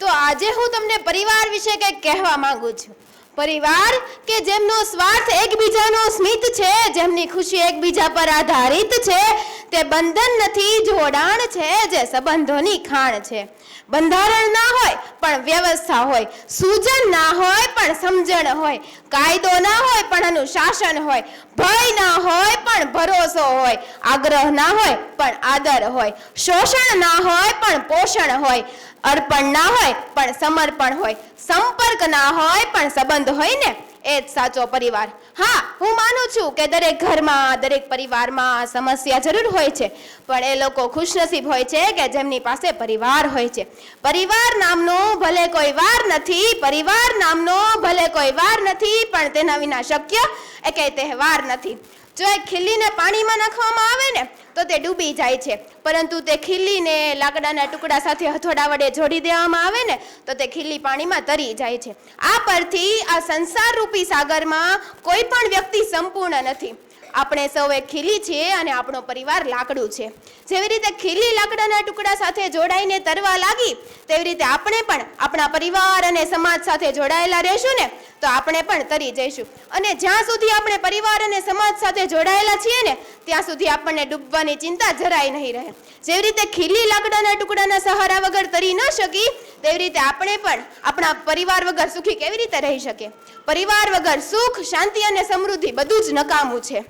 તો આજે હું તમને પરિવાર વિશે કંઈક કહેવા માંગુ છું. પરિવાર કે જેમનો સ્વાર્થ એકબીજાનો સ્મિત છે, જેમની ખુશી એકબીજા પર આધારિત છે, તે બંધન નથી, જોડાણ છે, જે સંબંધોની ખાણ છે. બંધારણ ના હોય પણ વ્યવસ્થા હોય, સૂજન ના હોય પણ સમજણ હોય, કાયદો ના હોય પણ અનુશાસન હોય, ભય ના હોય પણ ભરોસો હોય, આગ્રહ ના હોય પણ આદર હોય, શોષણ ના હોય પણ પોષણ હોય, અર્પણ ના હોય પણ સમર્પણ હોય, સંપર્ક ના હોય પણ સંબંધ હોય ને? એ જ સાચો પરિવાર. હા, હું માનું છું કે દરેક ઘરમાં, દરેક પરિવારમાં સમસ્યા જરૂર હોય છે. પણ એ લોકો ખુશનસીબ હોય છે કે જેમની પાસે પરિવાર હોય છે. પરિવાર નામનો ભલે કોઈ વાર નથી, પરિવાર નામનો ભલે કોઈ વાર નથી, પણ તેના વિના શક્ય એ કે તહેવાર નથી. જો એ ખીલીને પાણીમાં નાખવામાં આવે ને, તો તે ડૂબી જાય છે. પરંતુ તે ખીલીને લાકડાના ટુકડા સાથે હથોડા વડે જોડી દેવામાં આવે ને, તો તે ખીલી પાણીમાં તરી જાય છે. આ પરથી આ સંસાર રૂપી સાગરમાં કોઈ પણ વ્યક્તિ સંપૂર્ણ નથી. આપણે સૌએ ખીલી છીએ અને આપણો પરિવાર લાકડું છે. જેવી રીતે ખીલી લાકડાના ટુકડા સાથે જોડાઈને તરવા લાગી, તેવી રીતે આપણે પણ આપણા પરિવાર અને સમાજ સાથે જોડાયેલા રહેશું ને, તો આપણે પણ તરી જઈશું. અને જ્યાં સુધી આપણે પરિવાર અને સમાજ સાથે જોડાયેલા છીએ ને, ત્યાં સુધી આપણને ડૂબવાની ચિંતા જરાય નહીં રહે. જેવી રીતે ખીલી લાકડાના ટુકડાના સહારા વગર તરી ન શકી, તેવી રીતે આપણે પણ આપણા પરિવાર વગર સુખી કેવી રીતે રહી શકીએ પરિવાર વગર સુખ, શાંતિ અને સમૃદ્ધિ બધું જ નકામું છે.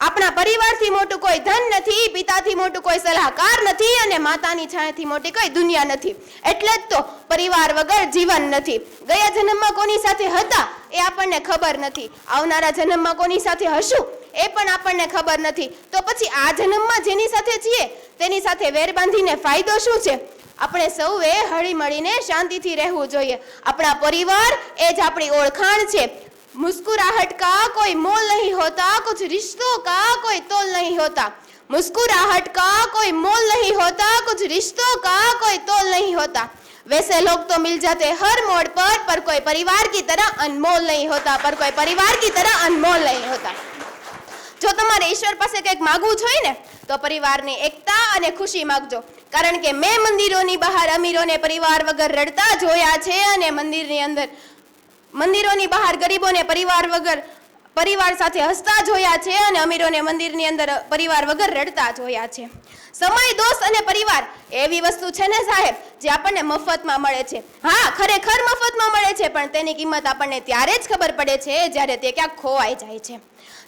આપણા પરિવારથી મોટું કોઈ ધન નથી, પિતાથી મોટું કોઈ સલાહકાર નથી અને માતાની છાયાથી મોટી કોઈ દુનિયા નથી. એટલે જ તો પરિવાર વગર જીવન નથી. ગયા જન્મમાં કોની સાથે હતા એ આપણને ખબર નથી. આવનારા જન્મમાં કોની સાથે હશું એ પણ આપણને ખબર નથી. તો પછી આ જન્મમાં જેની સાથે છીએ? તેની સાથે વેર બાંધીને ફાયદો શું છે? આપણે સૌએ હળી મળીને શાંતિથી રહેવું જોઈએ. આપણા પરિવાર એ જ આપણી ઓળખાણ છે. मुस्कुराहट का कोई मोल नहीं होता कुछ रिश्तों का कोई तोल नहीं होता मुस्कुराहट का कोई मोल नहीं होता कुछ रिश्तों का कोई तोल नहीं होता वैसे लोग तो मिल जाते हर मोड़ पर पर कोई परिवार की तरह अनमोल नहीं होता पर कोई परिवार की तरह अनमोल नहीं होता જો તમારે ઈશ્વર પાસે કંઈક માગવું જ હોય ને તો પરિવારની એકતા અને ખુશી માગજો કારણ કે મેં મંદિરોની બહાર અમીરોને પરિવાર વગર રડતા જોયા છે અને મંદિરની અંદર મંદિરોની બહાર ગરીબોને પરિવાર વગર પરિવાર સાથે હસતા જોયા છે અને અમીરોને મંદિરની અંદર પરિવાર વગર રડતા જોયા છે. સમય દોસ્ત અને પરિવાર એવી વસ્તુ છે ને સાહેબ, જે આપણને મફતમાં મળે છે. હા, ખરેખર મફતમાં મળે છે, પણ તેની કિંમત આપણને ત્યારે જ ખબર પડે છે જ્યારે તે ક્યાંક ખોવાઈ જાય છે.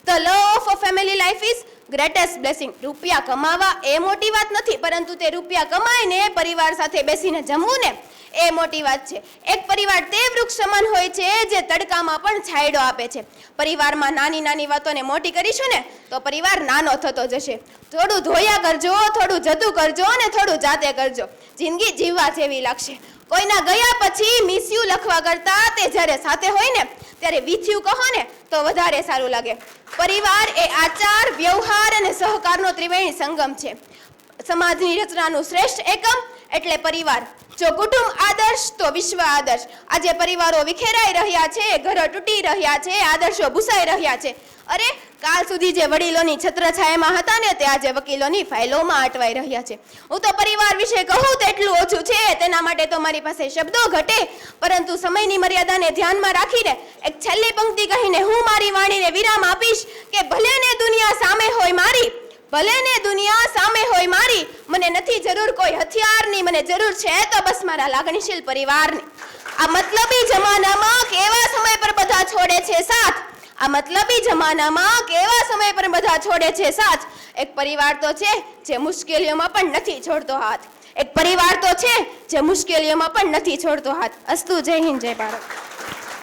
The love of family life is greatest blessing રૂપિયા કમાવા એ મોટી વાત નથી, પરંતુ તે રૂપિયા કમાઈને પરિવાર સાથે બેસીને જમવું ને, એ મોટી વાત છે. એક પરિવાર તે વૃક્ષ સમાન હોય છે જે તડકામાં પણ છાંયડો આપે છે. પરિવારમાં નાની નાની વાતોને મોટી કરીશું ને, તો પરિવાર નાનો થતો જશે. થોડું ધોયા કરજો, થોડું જતું કરજો અને થોડું જાતે કરજો. જિંદગી જીવવા જેવી લાગશે. કોઈના ગયા પછી મિસ યુ લખવા કરતા તે જ્યારે સાથે હોય ને, ત્યારે વિથ્યું કહો ને, તો વધારે સારું લાગે. પરિવાર એ આચાર, વ્યવહાર અને સહકારનો ત્રિવેણી સંગમ છે. સમાજની રચનાનું શ્રેષ્ઠ એકમ એટલે પરિવાર. જો કુટુંબ આદર્શ, તો વિશ્વ આદર્શ. આજે પરિવારો વિખેરાઈ રહ્યા છે, ઘરો તૂટી રહ્યા છે, આદર્શો ભૂસાઈ રહ્યા છે. અરે કાલ સુધી જે વડીલોની છત્રછાયામાં હતા ને તે આજે વકીલોની ફાઇલોમાં અટવાઈ રહ્યા છે. હું તો પરિવાર વિશે કહું તેટલું ઓછું છે, તેના માટે તો મારી પાસે શબ્દો ઘટે, પરંતુ સમયની મર્યાદાને ધ્યાનમાં રાખીને એક છેલ્લી પંક્તિ કહીને હું મારી વાણીને વિરામ આપીશ કે ભલે ને દુનિયા સામે હોય મારી, ભલે ને દુનિયા સામે હોય મારી, મને નથી જરૂર કોઈ હથિયારની, મને જરૂર છે તો બસ મારા લાગણીશીલ પરિવારની. આ મતલબી જમાનામાં કેવા સમય પર બધા છોડે છે સાથ આ મતલબી જમાનામાં કેવા સમય પર બધા છોડે છે સાથ? એક પરિવાર તો છે જે મુશ્કેલીઓમાં પણ નથી છોડતો હાથ. એક પરિવાર તો છે જે મુશ્કેલીઓમાં પણ નથી છોડતો હાથ. અસ્તુ જય હિન્દ, જય ભારત.